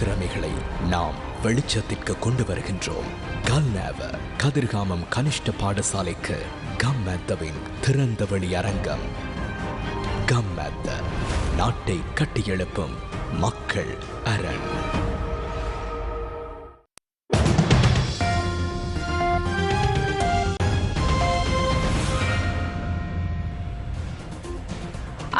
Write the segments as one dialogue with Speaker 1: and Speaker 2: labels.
Speaker 1: திறமைகளை நாம் வெளிச்சத்திற்கு கொண்டு வருகின்றோம். கல்நேவ கதிர்காமம் கனிஷ்ட பாடசாலைக்கு கம்மத்தவின் திறந்த வெளி அரங்கம். கம்மத்த நாட்டை கட்டியெழுப்பும் மக்கள் அரண்.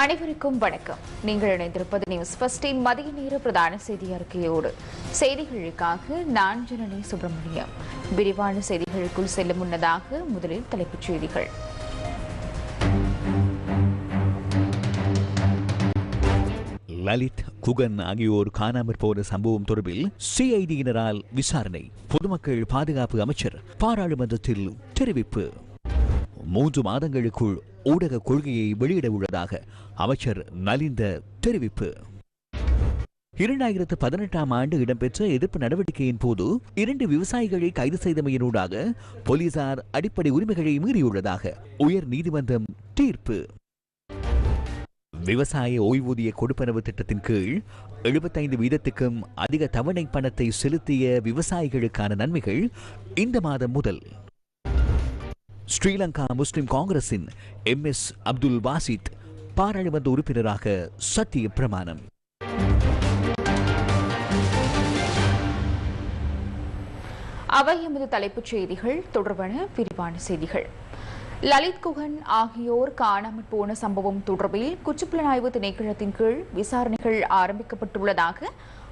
Speaker 2: அனைவருக்கும் வணக்கம். நீங்கள் இணைந்திருப்பது நியூஸ் ஃபர்ஸ்டின் மதிய நேர பிரதான செய்தி அறிக்கையோடு. செய்திகளுக்காக நான் ஜனனி சுப்பிரமணியம். விரிவான செய்திகளுக்குள் செல்லும் முன்னதாக முதலில் தலைப்புச் செய்திகள்.
Speaker 3: லலித் குகன் ஆகியோர் காணாமற் போன சம்பவம் தொடர்பில் சிஐடியினரால் விசாரணை. பொதுமக்கள் பாதுகாப்பு அமைச்சர் பாராளுமன்றத்தில் தெரிவிப்பு. மூன்று மாதங்களுக்குள் ஊடக கொள்கையை வெளியிட உள்ளதாக அமைச்சர் நலிந்த தெரிவிப்பு. இரண்டாயிரத்து பதினெட்டாம் ஆண்டு இடம்பெற்ற எதிர்ப்பு நடவடிக்கையின் போது இரண்டு விவசாயிகளை கைது செய்தமையினூடாக போலீசார் அடிப்படை உரிமைகளை மீறியுள்ளதாக உயர் நீதிமன்றம் தீர்ப்பு. விவசாய ஓய்வூதிய கொடுப்பனவு திட்டத்தின் கீழ் எழுபத்தைந்து வீதத்துக்கும் அதிக தவணை பணத்தை செலுத்திய விவசாயிகளுக்கான நன்மைகள் இந்த மாதம் முதல். ஸ்ரீலங்கா முஸ்லிம் காங்கிரசின் எம் எஸ் அப்துல் வாசித் பாராளுமன்ற உறுப்பினராக சத்திய பிரமாணம்.
Speaker 2: அவை எமது தலைப்புச் செய்திகள். தொடர்பான விரிவான செய்திகள். லலித் குகன் ஆகியோர் காணாமல் போன சம்பவம் தொடர்பில் குற்றப்புலனாய்வு திணைக்களத்தின் கீழ் விசாரணைகள் ஆரம்பிக்கப்பட்டுள்ளதாக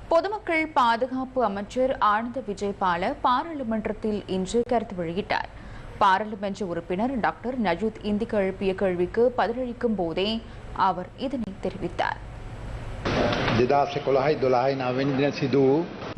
Speaker 2: பொதுமக்கள் பாதுகாப்பு அமைச்சர் ஆனந்த விஜயபால பாராளுமன்றத்தில் இன்று கருத்து வெளியிட்டார். பாராளுமன்ற உறுப்பினர் டாக்டர் நஜூத் இந்திக்கு எழுப்பிய கேள்விக்கு பதிலளிக்கும் போதே அவர் இதனை தெரிவித்தார்.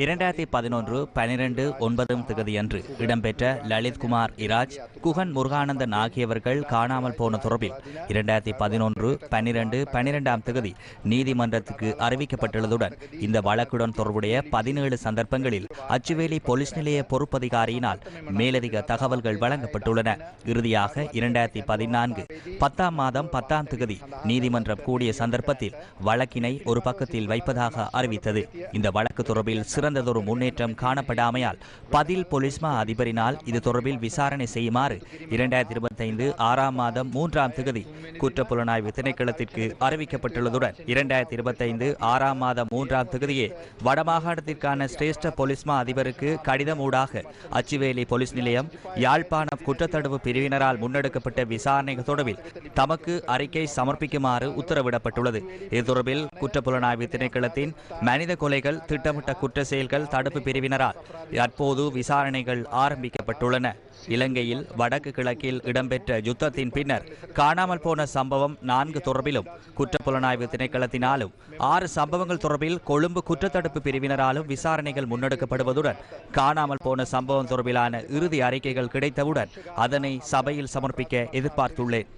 Speaker 4: இரண்டாயிரத்தி பதினொன்று பனிரெண்டு ஒன்பதாம் தேதியன்று இடம்பெற்ற லலித்குமார் இராஜ் குகன் முருகானந்தன் ஆகியவர்கள் காணாமல் போன தொடர்பில் இரண்டாயிரத்தி பதினொன்று பனிரெண்டு பனிரெண்டாம் தேதி நீதிமன்றத்துக்கு அறிவிக்கப்பட்டுள்ளதுடன் இந்த வழக்குடன் தொடர்புடைய பதினேழு சந்தர்ப்பங்களில் அச்சுவேலி போலீஸ் நிலைய பொறுப்பதிகாரியினால் மேலதிக தகவல்கள் வழங்கப்பட்டுள்ளன. இறுதியாக இரண்டாயிரத்தி பதினான்கு பத்தாம் மாதம் பத்தாம் தேதி நீதிமன்றம் கூடிய சந்தர்ப்பத்தில் வழக்கினை ஒரு பக்கத்தில் வைப்பதாக அறிவித்தது. இந்த வழக்கு தொடர்பில் சிறந்த சிறந்ததொரு முன்னேற்றம் காணப்படாமையால் பதில் பொலிஸ்மா அதிபரினால் இது தொடர்பில் விசாரணை செய்யுமாறு இரண்டாயிரத்தி இருபத்தைந்து ஆறாம் மாதம் மூன்றாம் தேதி குற்றப்புலனாய்வு திணைக்களத்திற்கு அறிவிக்கப்பட்டுள்ளதுடன் இரண்டாயிரத்தி இருபத்தைந்து ஆறாம் மாதம் மூன்றாம் தேதியே வடமாகாணத்திற்கான சிரேஷ்ட பொலிஸ்மா அதிபருக்கு கடிதம் ஊடாக அச்சுவேலி போலீஸ் நிலையம் யாழ்ப்பாணம் குற்றத்தடுப்பு பிரிவினரால் முன்னெடுக்கப்பட்ட விசாரணை தொடர்பில் தமக்கு அறிக்கை சமர்ப்பிக்குமாறு உத்தரவிடப்பட்டுள்ளது. இது தொடர்பில் குற்றப்புலனாய்வு திணைக்களத்தின் மனித கொலைகள் திட்டமிட்ட குற்ற செயல்கள் தடுப்பு பிரிவினரால். தற்போது விசாரணைகள் ஆரம்பிக்கப்பட்டுள்ளன. இலங்கையில் வடக்கு கிழக்கில் இடம்பெற்ற யுத்தத்தின் பின்னர் காணாமல் போன சம்பவம் நான்கு தொடர்பிலும் குற்றப்புலனாய்வு திணைக்களத்தினாலும் ஆறு சம்பவங்கள் தொடர்பில் கொழும்பு குற்றத்தடுப்பு பிரிவினராலும் விசாரணைகள் முன்னெடுக்கப்படுவதுடன் காணாமல் போன சம்பவம் தொடர்பிலான இறுதி அறிக்கைகள் கிடைத்தவுடன் அதனை சபையில் சமர்ப்பிக்க எதிர்பார்த்துள்ளேன்.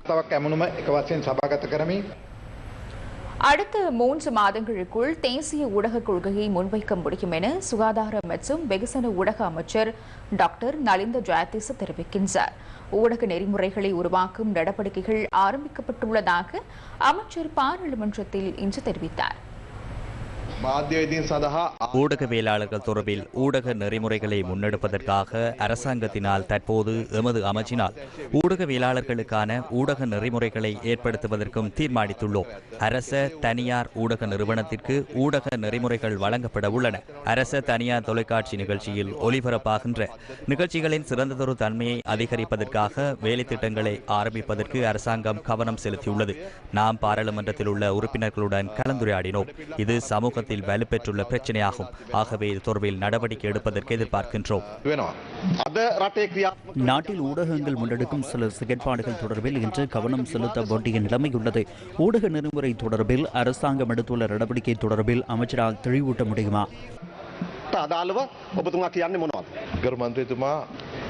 Speaker 2: அடுத்த மூன்று மாதங்களுக்குள் தேசிய ஊடக கொள்கையை முன்வைக்க முடியும் என சுகாதார மற்றும் வெகுசன ஊடக அமைச்சர் டாக்டர் நலிந்த ஜெயதீச தெரிவிக்கின்றார். ஊடக நெறிமுறைகளை உருவாக்கும் நடவடிக்கைகள் ஆரம்பிக்கப்பட்டுள்ளதாக அமைச்சர் பாராளுமன்றத்தில் இன்று தெரிவித்தார்.
Speaker 4: ஊடகவியலாளர்கள் தொடர்பில் ஊடக நெறிமுறைகளை முன்னெடுப்பதற்காக அரசாங்கத்தினால் தற்போது எமது அமைச்சினால் ஊடகவியலாளர்களுக்கான ஊடக நெறிமுறைகளை ஏற்படுத்துவதற்கும் தீர்மானித்துள்ளோம். அரச தனியார் ஊடக நிறுவனத்திற்கு ஊடக நெறிமுறைகள் வழங்கப்பட உள்ளன. அரச தனியார் தொலைக்காட்சி நிகழ்ச்சியில் ஒளிபரப்பாகின்ற நிகழ்ச்சிகளின் சிறந்ததொரு தன்மையை அதிகரிப்பதற்காக வேலைத்திட்டங்களை ஆரம்பிப்பதற்கு அரசாங்கம் கவனம் செலுத்தியுள்ளது. நாம் பாராளுமன்றத்தில் உள்ள உறுப்பினர்களுடன் கலந்துரையாடினோம். இது சமூகத்தில் தமிழகத்தில் வலுப்பெற்றுள்ள பிரச்சனையாகும். ஆகவே இது தொடர்பில் நடவடிக்கை எடுப்பதற்கு எதிர்பார்க்கின்றோம்.
Speaker 5: நாட்டில் ஊடகங்கள் முன்னெடுக்கும் சில செயற்பாடுகள் தொடர்பில் இன்று கவனம் செலுத்த வேண்டிய நிலைமை உள்ளது. ஊடக நெறிமுறை தொடர்பில் அரசாங்கம் எடுத்துள்ள நடவடிக்கை தொடர்பில் அமைச்சரால் தெளிவூட்ட முடியுமா?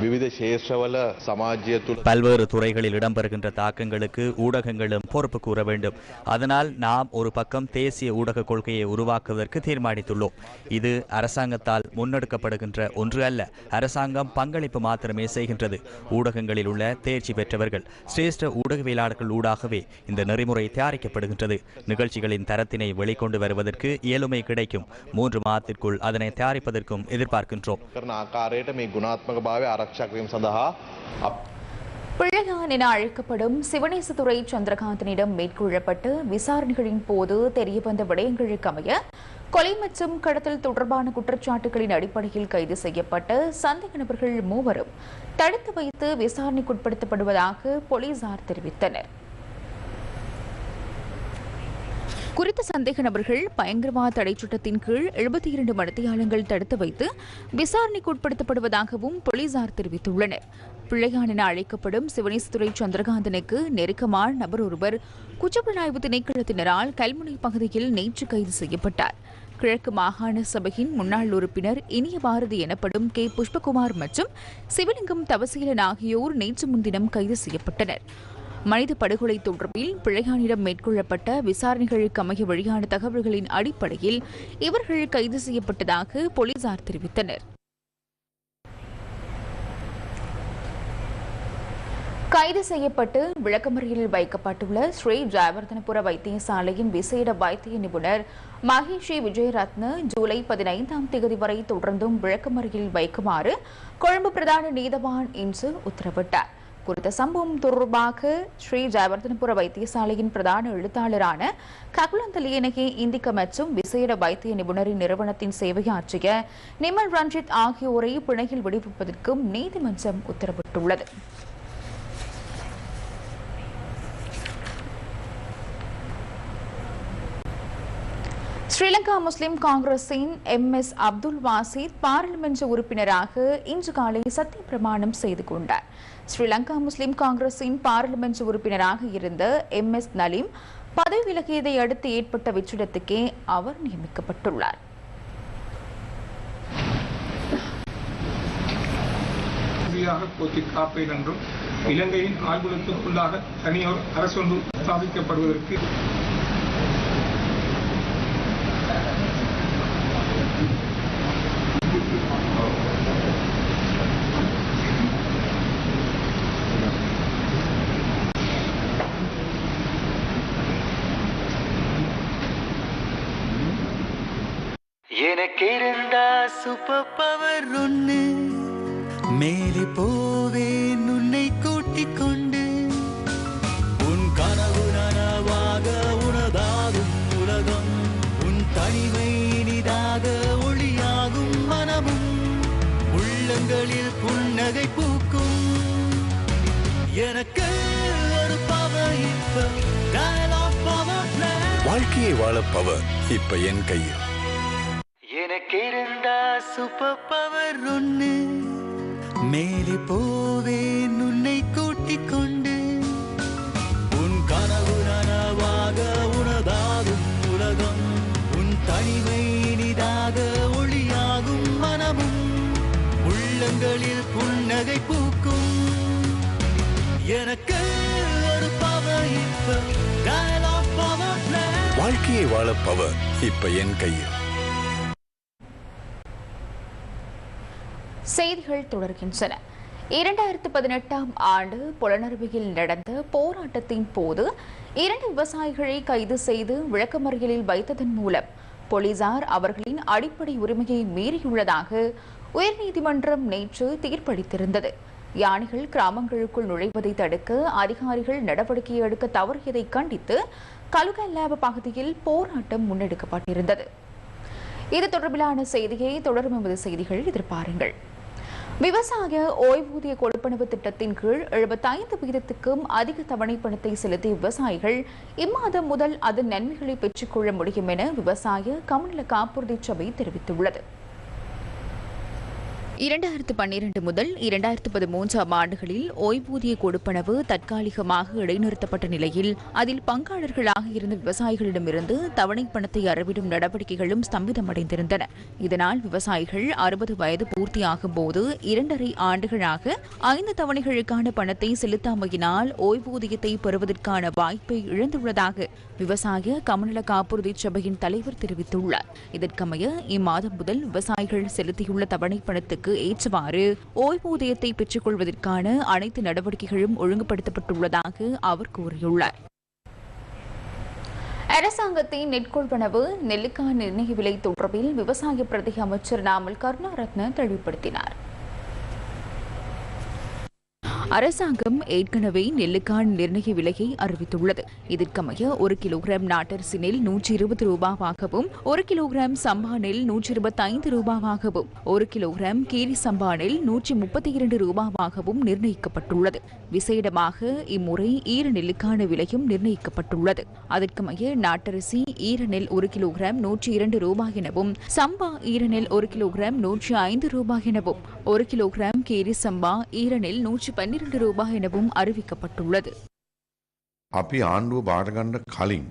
Speaker 6: විවිධ ශේෂ්‍රවල සමාජය තුළ
Speaker 4: பல்வேறு துறைகளில் இடம்பெறுகின்ற தாக்கங்களுக்கு ஊடகங்களும் பொறுப்பு கூற வேண்டும் அதனால் நாம் ஒரு பக்கம் தேசிய ஊடக கொள்கையை உருவாக்குவதற்கு தீர்மானித்துள்ளோம் இது அரசாங்கத்தால் முன்னெடுக்கப்படுகின்ற ஒன்று அல்ல அரசாங்கம் பங்களிப்பு மாத்திரமே செய்கின்றது ஊடகங்களில் உள்ள தேர்ச்சி பெற்றவர்கள் சிரேஷ்ட ஊடகவியலாளர்கள் ஊடாகவே இந்த நெறிமுறை தயாரிக்கப்படுகின்றது நிகழ்ச்சிகளின் தரத்தினை வெளிக்கொண்டு வருவதற்கு இயலுமை கிடைக்கும் மூன்று மாதத்திற்குள் அதனை தயாரிப்பதற்கும் எதிர்பார்க்கின்றோம்
Speaker 6: කරන ආකාරයට මේ ගුණාත්මක භාවය ආරක්ෂා කිරීම සඳහා අප
Speaker 2: பிள்ளையான் என அழைக்கப்படும் சிவனேசதுரை சந்திரகாந்தனிடம் மேற்கொள்ளப்பட்ட விசாரணைகளின் போது தெரியவந்த விடயங்களுக்கு அமைய கொலை மற்றும் கடத்தல் தொடர்பான குற்றச்சாட்டுகளின் அடிப்படையில் கைது செய்யப்பட்ட சந்தேக நபர்கள் மூவரும் தடுத்து வைத்து விசாரணைக்குட்படுத்தப்படுவதாக போலீசார் தெரிவித்தனர் குறித்த சந்தேக நபர்கள் பயங்கரவாத தடை சட்டத்தின் கீழ் எழுபத்தி இரண்டு மடத்தியாளங்கள் தடுத்து வைத்து விசாரணைக்கு உட்படுத்தப்படுவதாகவும் போலீசார் தெரிவித்துள்ளனர். பிள்ளையான் என அழைக்கப்படும் சிவனேஸ்துரை சந்திரகாந்தனுக்கு நெருக்கமான நபர் ஒருவர் குற்றப்புலனாய்வு திணைக்களத்தினரால் கல்முனை பகுதியில் நேற்று கைது செய்யப்பட்டார். கிழக்கு மாகாண சபையின் முன்னாள் உறுப்பினர் இனிய பாரதி எனப்படும் கே. புஷ்பகுமார் மற்றும் சிவலிங்கம் தவசீலன் ஆகியோர் நேற்று முன்தினம் கைது செய்யப்பட்டனர். மனித படுகொலை தொடர்பில் பிழையானிடம் மேற்கொள்ளப்பட்ட விசாரணைகளுக்கு அமைய வெளியான தகவல்களின் அடிப்படையில் இவர்கள் கைது செய்யப்பட்டதாக போலீசார் தெரிவித்தனர். கைது செய்யப்பட்டு விளக்கமறியலில் வைக்கப்பட்டுள்ள ஸ்ரீ ஜெயவர்தனபுர வைத்தியசாலையின் விசேட வைத்திய நிபுணர் மகேஷி விஜயரத்ன ஜூலை பதினைந்தாம் தேதி வரை தொடர்ந்தும் விளக்கமறியலில் வைக்குமாறு கொழும்பு பிரதான நீதவான் இன்று உத்தரவிட்டார். குறித்த சம்பவம் தொடர்பாக ஸ்ரீ ஜெயவர்தனபுர வைத்தியசாலையின் பிரதான எழுத்தாளரான ககுலந்தலியனகி இந்திக்க மற்றும் விசேட வைத்திய நிபுணரின் நிறுவனத்தின் சேவையாற்றிய நிமல் ரஞ்சித் ஆகியோரை பிணையில் விடுவிப்பதற்கும் நீதிமன்றம் உத்தரவிட்டுள்ளது. ஸ்ரீலங்கா முஸ்லிம் காங்கிரஸின் எம் எஸ் அப்துல் வாசித் பாராளுமன்ற உறுப்பினராக இன்று காலை சத்திய பிரமாணம் செய்து கொண்டார். ஸ்ரீலங்கா முஸ்லிம் காங்கிரசின் பாராளுமன்ற உறுப்பினராக இருந்த எம் எஸ் நலீம் பதவி விலகியதை அடுத்து ஏற்பட்ட வெற்றிடத்துக்கே அவர் நியமிக்கப்பட்டுள்ளார்.
Speaker 7: உறுதியாக காப்பேன் என்றும் இலங்கையின் ஆழ்குலத்துக்குள்ளாக தனியோர் அரசொன்று ஸ்தாபிக்கப்படுவதற்கு
Speaker 8: எனக்கு இருந்தா சூப்பர் பவர் ஒண்ணு. மேலே போவேன் உன்னை கூட்டிக் கொண்டு. உன் கனவு நனவாக உனதாகும் உலகம் உன் தனிமை இனிதாக ஒளியாகும் மனமும். உள்ளங்களில் புன்னகை பூக்கும். எனக்கு ஒரு பவர் இப்ப
Speaker 9: வாழ்க்கையை வாழ பவர் இப்ப என் கையில்.
Speaker 8: சூப்பர் பவர் ஒன்று மேலே போவேன் உன்னை கூட்டிக் கொண்டு. உன் கனவு நனவாக உனதாகும் உலகம் உன் தனிமை இனிதாக ஒளியாகும் மனமும். உள்ளங்களில் புன்னகை பூக்கும். எனக்கு ஒரு பவர் இப்ப
Speaker 9: வாழ்க்கையை வாழ பவர் இப்ப என் கையில்.
Speaker 2: செய்திகள் தொடர்கின்றன. இரண்டாயிரத்து பதினெட்டாம் ஆண்டு புலனறுவையில் நடந்த போராட்டத்தின் போது இரண்டு விவசாயிகளை கைது செய்து விளக்கமறியலில் வைத்ததன் மூலம் போலீசார் அவர்களின் அடிப்படை உரிமையை மீறியுள்ளதாக உயர்நீதிமன்றம் நேற்று தீர்ப்பளித்திருந்தது. யானைகள் கிராமங்களுக்குள் நுழைவதை தடுக்க அதிகாரிகள் நடவடிக்கை எடுக்க தவறியதை கண்டித்து கலுகல்லாப பகுதியில் போராட்டம் முன்னெடுக்கப்பட்டிருந்தது. இது தொடர்பிலான செய்தியை தொடரும் எமது செய்திகள் எதிர்பாருங்கள். விவசாய ஓய்வூதிய கொடுப்பனவு திட்டத்தின் கீழ் எழுபத்தைந்து வீதத்துக்கும் அதிக தவணை பணத்தை செலுத்திய விவசாயிகள் இம்மாதம் முதல் அதன் நன்மைகளை பெற்றுக்கொள்ள முடியும் என விவசாய கமநல காப்புறுதி சபை தெரிவித்துள்ளது. இரண்டாயிரத்து பன்னிரண்டு முதல் இரண்டாயிரத்து பதிமூன்றாம் ஆண்டுகளில் ஓய்வூதிய கொடுப்பனவு தற்காலிகமாக இடைநிறுத்தப்பட்ட நிலையில் அதில் பங்காளர்களாக இருந்த விவசாயிகளிடமிருந்து தவணை பணத்தை அறவிடும் நடவடிக்கைகளும் ஸ்தம்பிதமடைந்திருந்தன. இதனால் விவசாயிகள் அறுபது வயது பூர்த்தியாகும் போது இரண்டரை ஆண்டுகளாக ஐந்து தவணைகளுக்கான பணத்தை செலுத்தாமையினால் ஓய்வூதியத்தை பெறுவதற்கான வாய்ப்பை இழந்துள்ளதாக விவசாய கமநல காப்புறுதி சபையின் தலைவர் தெரிவித்துள்ளார். இதற்கமைய இம்மாதம் முதல் விவசாயிகள் செலுத்தியுள்ள தவணை பணத்துக்கு ஏற்றவாறு ஓய்வூதியத்தை பெற்றுக் கொள்வதற்கான அனைத்து நடவடிக்கைகளும் ஒழுங்குபடுத்தப்பட்டுள்ளதாக அவர் கூறியுள்ளார். அரசாங்கத்தின் நெற்கொள்வனவு நெல்லுக்கான நிர்ணய விலை தொடர்பில் விவசாய பிரதி அமைச்சர் நாமல் கருணாரத்ன தெளிவுபடுத்தினார். அரசாங்கம் ஏற்கனவே நெல்லுக்கான நிர்ணய விலையை அறிவித்துள்ளது. இதற்கமைய ஒரு கிலோகிராம் நாட்டரசி நெல் நூற்றி இருபது ரூபாவாகவும் ஒரு கிலோகிராம் சம்பா நெல் நூற்றி இருபத்தைந்து ரூபாவாகவும் ஒரு கிலோகிராம் கீரி சம்பா நெல் நூற்றி முப்பத்தி இரண்டு ரூபாவாகவும் நிர்ணயிக்கப்பட்டுள்ளது. விசேடமாக இம்முறை ஈர நெல்லுக்கான விலையும் நிர்ணயிக்கப்பட்டுள்ளது. அதற்கமைய நாட்டரசி ஈர நெல் ஒரு கிலோகிராம் நூற்றி இரண்டு ரூபாய் எனவும் சம்பா ஈர நெல் ஒரு கிலோகிராம் நூற்றி ஐந்து ரூபாய் எனவும் ஒரு கிலோகிராம் கீரி சம்பா ஈரநெல் நூற்றி பன்னிரண்டு ரூபாய் எனவும் அறிவிக்கப்பட்டுள்ளது.
Speaker 10: අපි ආණ්ඩුව බාරගණ්ඩ කලින්.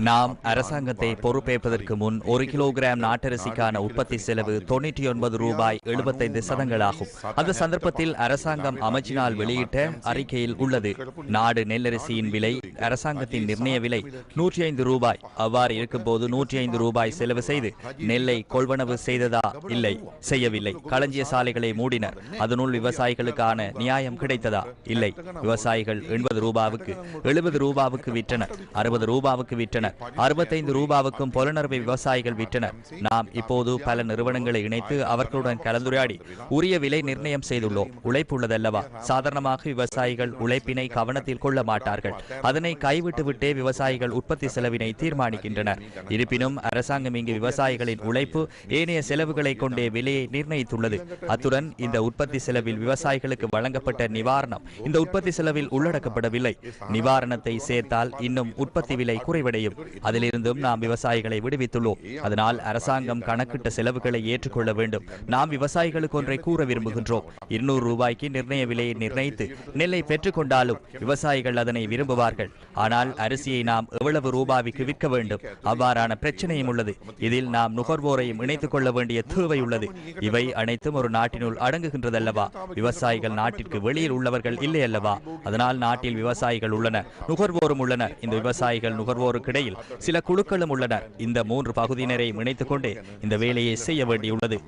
Speaker 4: நாம் அரசாங்கத்தை பொறுப்பேற்பதற்கு முன் ஒரு கிலோகிராம் நாட்டரிசிக்கான உற்பத்தி செலவு தொண்ணூற்றி ஒன்பது ரூபாய் எழுபத்தைந்து சதங்களாகும் அந்த சந்தர்ப்பத்தில் அரசாங்கம் அமைச்சினால் வெளியிட்ட அறிக்கையில் உள்ளது நாடு நெல்லரிசியின் விலை அரசாங்கத்தின் நிர்ணய விலை நூற்றி ஐந்து ரூபாய் அவ்வாறு இருக்கும்போது நூற்றி ஐந்து ரூபாய் செலவு செய்து நெல்லை கொள்வனவு செய்ததா இல்லை செய்யவில்லை களஞ்சிய சாலைகளை மூடினர் அதனுள் விவசாயிகளுக்கான நியாயம் கிடைத்ததா இல்லை விவசாயிகள் எண்பது ரூபாவுக்கு எழுபது ஐம்பது ரூபாவுக்கு விற்றனர் அறுபது ரூபாவுக்கு விற்றனர் அறுபத்தைந்து ரூபாவுக்கும் புலனறுவை விவசாயிகள் விற்றனர் நாம் இப்போது பல நிறுவனங்களை இணைத்து அவர்களுடன் கலந்துரையாடி உரிய விலை நிர்ணயம் செய்துள்ளோம். உழைப்பு உள்ளதல்லவா சாதாரணமாக விவசாயிகள் உழைப்பினை கவனத்தில் கொள்ள மாட்டார்கள். அதனை கைவிட்டு விட்டே விவசாயிகள் உற்பத்தி செலவினை தீர்மானிக்கின்றனர். இருப்பினும் அரசாங்கம் இங்கு விவசாயிகளின் உழைப்பு ஏனைய செலவுகளை கொண்டே விலையை நிர்ணயித்துள்ளது. அத்துடன் இந்த உற்பத்தி செலவில் விவசாயிகளுக்கு வழங்கப்பட்ட நிவாரணம் இந்த உற்பத்தி செலவில் உள்ளடக்கப்படவில்லை. நிவாரணத்தை சேர்த்தால் இன்னும் உற்பத்தி விலை குறைவடையும். அதிலிருந்தும் நாம் விவசாயிகளை விடுவித்துள்ளோம். அதனால் அரசாங்கம் கணக்கிட்ட செலவுகளை ஏற்றுக்கொள்ள வேண்டும். நாம் விவசாயிகளுக்கு ஒன்றை கூற விரும்புகின்றோம். இருநூறு ரூபாய்க்கு நிர்ணய விலையை நிர்ணயித்து நெல்லை பெற்றுக்கொண்டாலும் விவசாயிகள் அதனை விரும்புவார்கள். ஆனால் அரிசியை நாம் எவ்வளவு ரூபாய்க்கு விற்க வேண்டும்? அவ்வாறான பிரச்சனையும் உள்ளது. இதில் நாம் நுகர்வோரையும் இணைத்துக் கொள்ள வேண்டிய தேவை உள்ளது. இவை அனைத்தும் ஒரு நாட்டினுள் அடங்குகின்றதல்லவா? விவசாயிகள் நாட்டிற்கு வெளியில் உள்ளவர்கள் இல்லை அல்லவா? அதனால் நாட்டில் விவசாயிகள் உள்ளன. நுகர்வோரும் உள்ளனர். இந்த விவசாயிகள் நுகர்வோருக்கிடையில் சில குழுக்களும் உள்ளனர். இந்த மூன்று பகுதியினரை இணைத்துக் கொண்டே இந்த வேலையை செய்ய வேண்டியுள்ளது.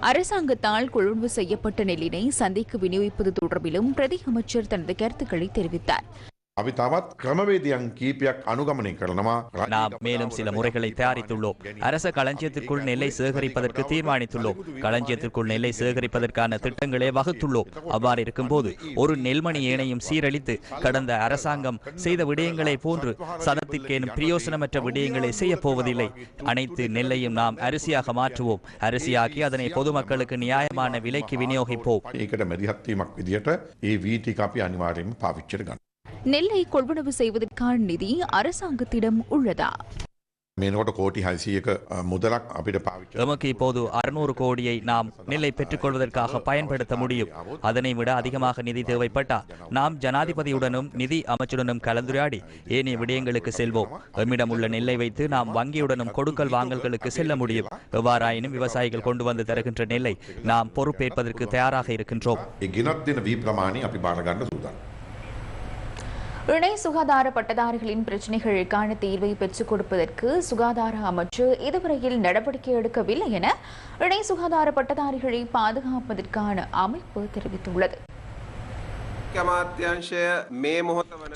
Speaker 2: அரசாங்கத்தால் கொழும்பு செய்யப்பட்ட நெல்லினை சந்தைக்கு விநியோகிப்பது தொடர்பிலும் பிரதி அமைச்சர் தனது கருத்துக்களை தெரிவித்தார்.
Speaker 10: අපි තවත් ක්‍රමවේදයන් කීපයක් අනුගමනය කරනවා
Speaker 4: நாம் மேலும் சில முறைகளை தயாரித்துள்ளோம் அரச களஞ்சியத்திற்குள் நெல்லை சேகரிப்பதற்கு தீர்மானித்துள்ளோம் களஞ்சியத்திற்குள் நெல்லை சேகரிப்பதற்கான திட்டங்களை வகுத்துள்ளோம் அவ்வாறு இருக்கும்போது ஒரு நெல்மணி ஏனையும் சீரழித்து கடந்த அரசாங்கம் செய்த விடயங்களை போன்று சதத்திற்கேனும் பிரயோசனமற்ற விடயங்களை செய்ய போவதில்லை அனைத்து நெல்லையும் நாம் அரிசியாக மாற்றுவோம் அரிசியாக்கி அதனை பொதுமக்களுக்கு நியாயமான விலைக்கு விநியோகிப்போம்
Speaker 10: ඒකට මැදිහත්වීමක් විදිහට ඒ වීටික අපි අනිවාර්යයෙන්ම පාවිච්චිට ගන්න.
Speaker 2: நெல்லை கொள்வனவு செய்வதற்கான நிதி அரசாங்கத்திடம் உள்ளதா?
Speaker 4: நமக்கு இப்போது அறுநூறு கோடியை நாம் நெல்லை பெற்றுக்கொள்வதற்காக பயன்படுத்த முடியும். அதனை விட அதிகமாக நிதி தேவைப்பட்டால் நாம் ஜனாதிபதியுடனும் நிதி அமைச்சுடனும் கலந்துரையாடி ஏனைய விடயங்களுக்கு செல்வோம். எம்மிடம் உள்ள நெல்லை வைத்து நாம் வங்கியுடனும் கொடுக்கல் வாங்கல்களுக்கு செல்ல முடியும். எவ்வாறாயினும் விவசாயிகள் கொண்டு வந்து தருகின்ற நெல்லை நாம் பொறுப்பேற்பதற்கு தயாராக இருக்கின்றோம்.
Speaker 2: இணை சுகாதார பட்டதாரிகளின் பிரச்சினைகளுக்கான தீர்வை பெற்றுக் கொடுப்பதற்கு சுகாதார அமைச்சு இதுவரையில் நடவடிக்கை எடுக்கவில்லை என இணை சுகாதார பட்டதாரிகளை பாதுகாப்பதற்கான அமைப்பு தெரிவித்துள்ளது.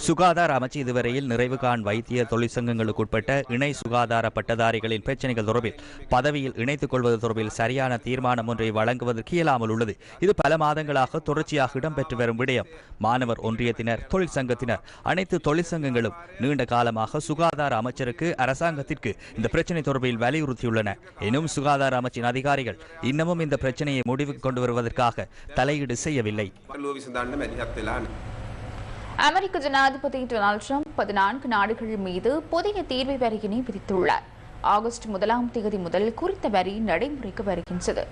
Speaker 4: சுகாதார அமைச்சு இதுவரையில் நிறைவு காண் வைத்திய தொழிற்சங்கங்களுக்குட்பட்ட இணை சுகாதார பட்டதாரிகளின் பிரச்சனைகள் தொடர்பில் பதவியில் இணைத்துக் கொள்வது தொடர்பில் சரியான தீர்மானம் ஒன்றை வழங்குவதற்கு இயலாமல் உள்ளது. இது பல மாதங்களாக தொடர்ச்சியாக இடம்பெற்று வரும் விடயம். மாணவர் ஒன்றியத்தினர் தொழிற்சங்கத்தினர் அனைத்து தொழிற்சங்கங்களும் நீண்ட காலமாக சுகாதார அமைச்சருக்கு அரசாங்கத்திற்கு இந்த பிரச்சனை தொடர்பில் வலியுறுத்தியுள்ளன. எனும் சுகாதார அமைச்சின் அதிகாரிகள் இன்னமும் இந்த பிரச்சனையை முடிவுக்கு கொண்டு வருவதற்காக தலையீடு செய்யவில்லை.
Speaker 11: தலைப்பிலான
Speaker 2: அமெரிக்க ஜனாதிபதி டொனால்டு ட்ரம்ப் பதினான்கு நாடுகள் மீது புதிய தீர்வை வரியினை விதித்துள்ளார். ஆகஸ்ட் முதலாம் தேதி முதல் குறித்த வரி நடைமுறைக்கு வருகின்றது.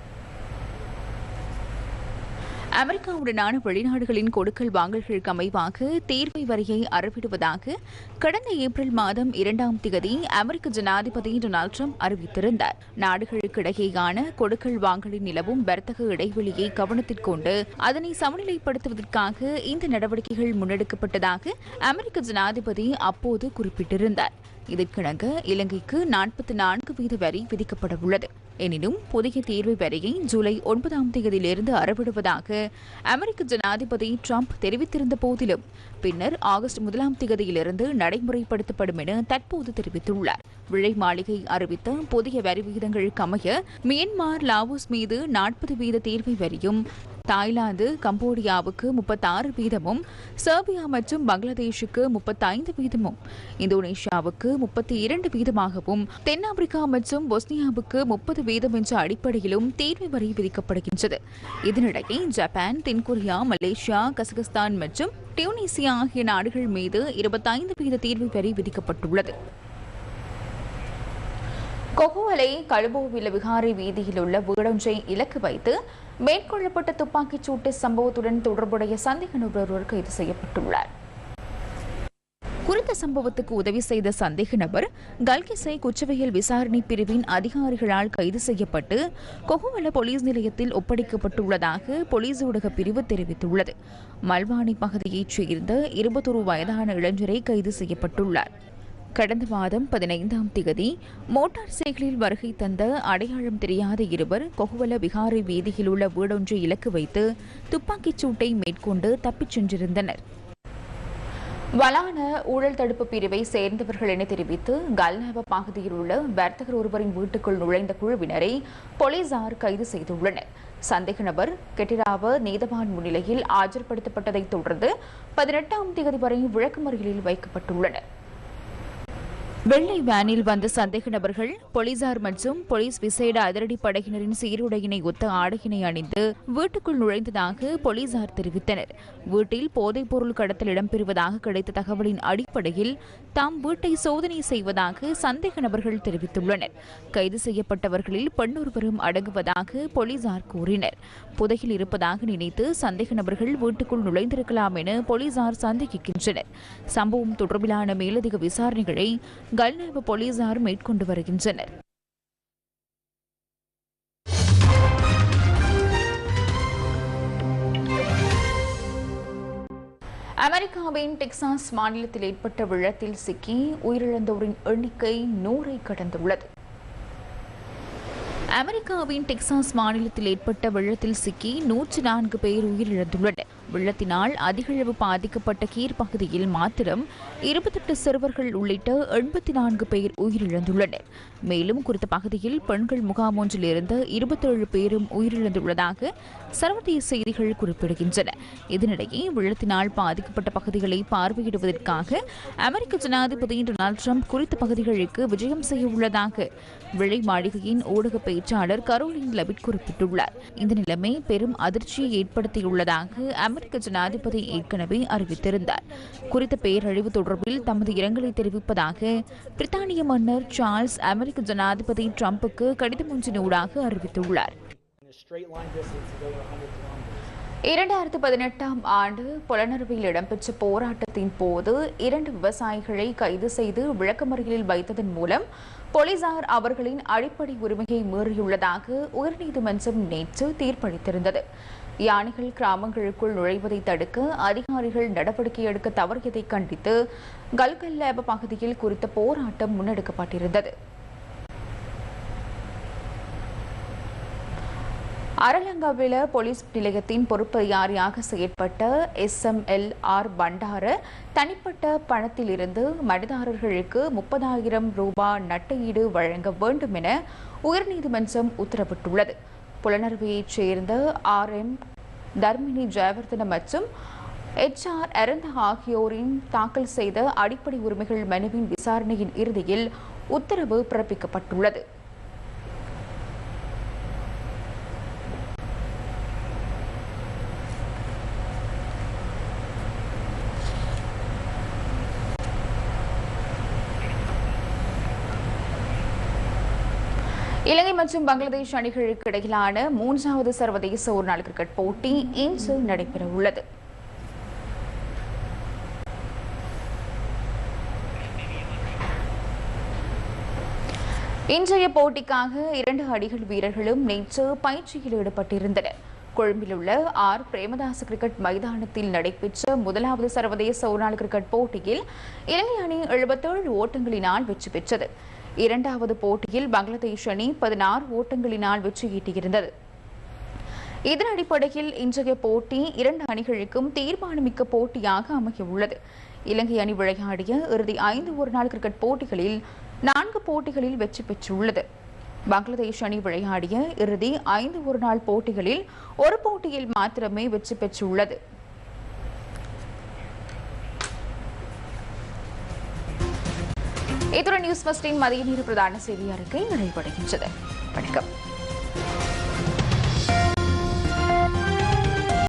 Speaker 2: அமெரிக்காவுடனான வெளிநாடுகளின் கொடுக்கல் வாங்கல்களுக்கு அமைவாக தேர்வை வரியை அறவிடுவதாக கடந்த ஏப்ரல் மாதம் இரண்டாம் தேதி அமெரிக்க ஜனாதிபதி டொனால்ட் ட்ரம்ப் அறிவித்திருந்தார். நாடுகளுக்கிடையேயான கொடுக்கல் வாங்கலில் நிலவும் வர்த்தக இடைவெளியை கவனத்தில் கொண்டு அதனை சமநிலைப்படுத்துவதற்காக இந்த நடவடிக்கைகள் முன்னெடுக்கப்பட்டதாக அமெரிக்க ஜனாதிபதி அப்போது குறிப்பிட்டிருந்தார். இதற்கிணங்க இலங்கைக்கு நாற்பத்தி நான்கு வீத வரி விதிக்கப்பட உள்ளது எனினும் புதிய தீர்வு வரியை ஜூலை ஒன்பதாம் தேதியிலிருந்து அறவிடுவதாக அமெரிக்க ஜனாதிபதி டிரம்ப் தெரிவித்திருந்த போதிலும் பின்னர் ஆகஸ்ட் முதலாம் தேதியிலிருந்து நடைமுறைப்படுத்தப்படும் என தற்போது தெரிவித்துள்ளார். விழை மாளிகை அறிவித்த புதிய வரி விகிதங்களுக்கு அமைய மியன்மார் லாவோஸ் மீது நாற்பது வீத தீர்வை வரியும் தாய்லாந்து கம்போடியாவுக்கு முப்பத்தாறு வீதமும் செர்பியா மற்றும் பங்களாதேஷுக்கு முப்பத்தைந்து வீதமும் இந்தோனேஷியாவுக்கு முப்பத்தி இரண்டு வீதமாகவும் தென்னாப்பிரிக்கா மற்றும் பொஸ்னியாவுக்கு முப்பது வீதம் என்ற அடிப்படையிலும் தீர்வு வரி விதிக்கப்படுகின்றது. இதனிடையே ஜப்பான் தென்கொரியா மலேசியா கசகஸ்தான் மற்றும் டியூனிசியா ஆகிய நாடுகள் மீது இருபத்தைந்து வீத தீர்வு வரி விதிக்கப்பட்டுள்ளது. கொகுவலை கழுபோவில விகாரி வீதியில் உள்ள வீடொன்றை இலக்கு வைத்து மேற்கொள்ளப்பட்ட துப்பாக்கிச் சூட்டு சம்பவத்துடன் தொடர்புடைய சந்தேக நபர் ஒருவர் கைது செய்யப்பட்டுள்ளார். குறித்த சம்பவத்துக்கு உதவி செய்த சந்தேக நபர் கல்கிசை குச்சவையல் விசாரணை பிரிவின் அதிகாரிகளால் கைது செய்யப்பட்டு கொகுவல போலீஸ் நிலையத்தில் ஒப்படைக்கப்பட்டுள்ளதாக போலீஸ் ஊடக பிரிவு தெரிவித்துள்ளது. மல்வானி பகுதியைச் சேர்ந்த இருபத்தொரு வயதான இளைஞரை கைது செய்யப்பட்டுள்ளார். கடந்த மாதம் பதினைந்தாம் தேதி மோட்டார் சைக்கிளில் வருகை தந்த அடையாளம் தெரியாத இருவர் கொகுவல விகாரை வீதியில் உள்ள வீடொன்று இலக்கு வைத்து துப்பாக்கிச் சூட்டை மேற்கொண்டு தப்பிச் சென்றிருந்தனர். வலான ஊழல் தடுப்பு பிரிவை சேர்ந்தவர்கள் என தெரிவித்து கல்நவ பகுதியில் உள்ள வர்த்தகர் ஒருவரின் வீட்டுக்குள் நுழைந்த குழுவினரை போலீசார் கைது செய்துள்ளனர். சந்தேக நபர் கெட்டிராவ நீதவான் முன்னிலையில் ஆஜர்படுத்தப்பட்டதைத் தொடர்ந்து பதினெட்டாம் தேதி வரை விளக்குமறியலில் வைக்கப்பட்டுள்ளனர். வெள்ளை வேனில் வந்த சந்தேக நபர்கள் போலீசார் மற்றும் போலீஸ் விசேட அதிரடி படையினரின் சீருடையினை ஒத்த ஆடையினை அணிந்து வீட்டுக்குள் நுழைந்ததாக போலீசார் தெரிவித்தனர். வீட்டில் போதைப் பொருள் கடத்தல் இடம்பெறுவதாக கிடைத்த தகவலின் அடிப்படையில் தாம் வீட்டை சோதனை செய்வதாக சந்தேக நபர்கள் தெரிவித்துள்ளனர். கைது செய்யப்பட்டவர்களில் பெண்ணொருவரும் அடங்குவதாக போலீசார் கூறினர். புதையில் இருப்பதாக நினைத்து சந்தேக நபர்கள் வீட்டுக்குள் நுழைந்திருக்கலாம் என போலீசார் சந்தேகிக்கின்றனர். சம்பவம் தொடர்பிலான மேலதிக விசாரணைகளை கல்நேவ போலீசார் மேற்கொண்டு வருகின்றனர். அமெரிக்காவின் டெக்சாஸ் மாநிலத்தில் ஏற்பட்ட வெள்ளத்தில் சிக்கி உயிரிழந்தோரின் எண்ணிக்கை நூறை கடந்துள்ளது. அமெரிக்காவின் டெக்சாஸ் மாநிலத்தில் ஏற்பட்ட வெள்ளத்தில் சிக்கி நூற்றி நான்கு பேர் உயிரிழந்துள்ளனர். வெள்ளத்தினால் அதிகளவு பாதிக்கப்பட்ட கீர் பகுதியில் மாத்திரம் இருபத்தெட்டு சிறுவர்கள் உள்ளிட்ட எண்பத்தி நான்கு பேர் உயிரிழந்துள்ளனர். மேலும் குறித்த பகுதியில் பெண்கள் முகாம் ஒன்றில் இருந்த இருபத்தேழு பேரும் உயிரிழந்துள்ளதாக சர்வதேச செய்திகள் குறிப்பிடுகின்றன. இதனிடையே வெள்ளத்தினால் பாதிக்கப்பட்ட பகுதிகளை பார்வையிடுவதற்காக அமெரிக்க ஜனாதிபதி டொனால்டு ட்ரம்ப் குறித்த பகுதிகளுக்கு விஜயம் செய்ய உள்ளதாக வெள்ளை மாளிகையின் ஊடக பேச்சாளர் கரோலின் லபிட் குறிப்பிட்டுள்ளார். இந்த நிலைமை பெரும் அதிர்ச்சியை ஏற்படுத்தியுள்ளதாக அமெரிக்க ஜனாதிபதி ஏற்கனவே அறிவித்திருந்தார். குறித்த பேரழிவு தொடர்பில் தமது இரங்கலை தெரிவிப்பதாக பிரித்தானிய மன்னர் சார்ல்ஸ் அமெரிக்க ஜனாதிபதி ட்ரம்புக்கு கடிதம் ஒன்றினூடாக அறிவித்துள்ளார். இரண்டாயிரத்து பதினெட்டாம் ஆண்டு புலனறுவையில் இடம்பெற்ற போராட்டத்தின் போது இரண்டு விவசாயிகளை கைது செய்து விளக்கமறியலில் வைத்ததன் மூலம் போலீசார் அவர்களின் அடிப்படை உரிமையை மீறியுள்ளதாக உயர்நீதிமன்றம் நேற்று தீர்ப்பளித்திருந்தது. யானைகள் கிராமங்களுக்குள் நுழைவதை தடுக்க அதிகாரிகள் நடவடிக்கை எடுக்க தவறியதை கண்டித்து கல்கல்லேப பகுதியில் குறித்த போராட்டம் முன்னெடுக்கப்பட்டிருந்தது. அரலங்காவில போலீஸ் நிலையத்தின் பொறுப்பதிகாரியாக செயற்பட்ட S M L R Bandara தனிப்பட்ட பணத்திலிருந்து மனிதாரர்களுக்கு முப்பதாயிரம் ரூபாய் நட்டையீடு வழங்க வேண்டும் என உயர்நீதிமன்றம் உத்தரவிட்டுள்ளது. புலனறுவையைச் சேர்ந்த ஆர் எம் தர்மினி ஜெயவர்தன மற்றும் எச் ஆர் அரந்த ஆகியோரின் தாக்கல் செய்த அடிப்படை உரிமைகள் மனுவின் விசாரணையின் இறுதியில் உத்தரவு பிறப்பிக்கப்பட்டுள்ளது. இலங்கை மற்றும் பங்களாதேஷ் அணிகளுக்கு இடையிலான மூன்றாவது சர்வதேச ஒருநாள் கிரிக்கெட் போட்டி இன்று நடைபெற உள்ளது இன்றைய போட்டிக்காக இரண்டு அணிகள் வீரர்களும் நேற்று பயிற்சியில் ஈடுபட்டிருந்தனர். கொழும்பில் உள்ள ஆர். பிரேமதாஸ் கிரிக்கெட் மைதானத்தில் நடைபெற்ற முதலாவது சர்வதேச ஒருநாள் கிரிக்கெட் போட்டியில் இலங்கை அணி எழுபத்தேழு ஓட்டங்களினால் வெற்றி பெற்றது. இரண்டாவது போட்டியில் பங்களாதேஷ் அணி பதினாறு ஓட்டங்களினால் வெற்றியீட்டியிருந்தது இதன் அடிப்படையில் இன்றைய போட்டி இரண்டு அணிகளுக்கும் தீர்மானமிக்க போட்டியாக அமையவுள்ளது. இலங்கை அணி விளையாடிய இறுதி ஐந்து ஒருநாள் கிரிக்கெட் போட்டிகளில் நான்கு போட்டிகளில் வெற்றி பெற்றுள்ளது. பங்களாதேஷ் அணி விளையாடிய இறுதி ஐந்து ஒருநாள் போட்டிகளில் ஒரு போட்டியில் மாத்திரமே வெற்றி பெற்றுள்ளது. இத்துடன் நியூஸ் ஃபஸ்டின் மதிய நீர் பிரதான செய்தி அறிக்கை நிறைவடைகின்றது. வணக்கம்.